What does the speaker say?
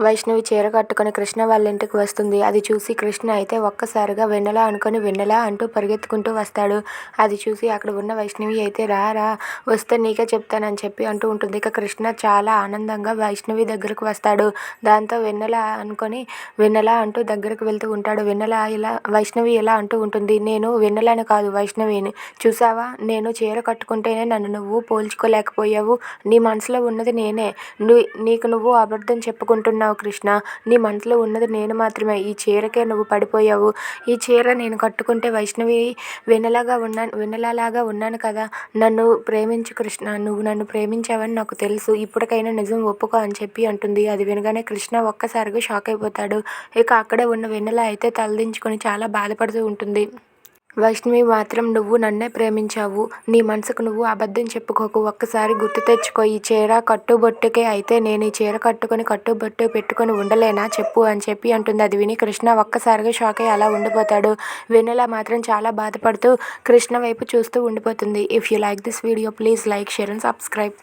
వైష్ణవి చీర కట్టుకుని కృష్ణ వాళ్ళ ఇంటికి వస్తుంది. అది చూసి కృష్ణ అయితే ఒక్కసారిగా వెన్నెలా అనుకొని వెన్నెలా అంటూ పరిగెత్తుకుంటూ వస్తాడు. అది చూసి అక్కడ ఉన్న వైష్ణవి అయితే రా రా వస్తే నీకే చెప్తానని చెప్పి అంటూ ఉంటుంది. ఇక కృష్ణ చాలా ఆనందంగా వైష్ణవి దగ్గరకు వస్తాడు. దాంతో వెన్నెల అనుకొని వెన్నెల అంటూ దగ్గరకు వెళ్తూ ఉంటాడు. వెన్నెల ఇలా వైష్ణవి ఇలా అంటూ ఉంటుంది. నేను వెన్నెలని కాదు వైష్ణవిని. చూసావా? నేను చీర కట్టుకుంటేనే నన్ను నువ్వు పోల్చుకోలేకపోయావు. నీ మనసులో ఉన్నది నేనే. నువ్వు నీకు నువ్వు అబద్ధం చెప్పుకుంటున్నావు. కృష్ణ. నీ మనసులో ఉన్నది నేను మాత్రమే. ఈ చీరకే నువ్వు పడిపోయావు. ఈ చీర నేను కట్టుకుంటే వైష్ణవి వెన్నెలాగా ఉన్నాను వెన్నెలలాగా ఉన్నాను కదా. నన్ను ప్రేమించు కృష్ణ. నువ్వు నన్ను ప్రేమించావని నాకు తెలుసు. ఇప్పటికైనా నిజం ఒప్పుకో అని చెప్పి అంటుంది. అది వినగానే కృష్ణ ఒక్కసారిగా షాక్ అయిపోతాడు. ఇక అక్కడే ఉన్న వెన్నెల అయితే తలదించుకొని చాలా బాధపడుతూ ఉంటుంది. వైష్ణవి మాత్రం నువ్వు నన్నే ప్రేమించావు. నీ మనసుకు నువ్వు అబద్ధం చెప్పుకోకు. ఒక్కసారి గుర్తు తెచ్చుకో ఈ చీర కట్టుబొట్టుకే అయితే నేను ఈ చీర కట్టుకొని కట్టుబొట్టు పెట్టుకొని ఉండలేనా? చెప్పు అని చెప్పి అంటుంది. అది విని కృష్ణ ఒక్కసారిగా షాక్ అయ్యి అలా ఉండిపోతాడు. వెన్నెల మాత్రం చాలా బాధపడుతూ కృష్ణ వైపు చూస్తూ ఉండిపోతుంది. If you like this video please like share and subscribe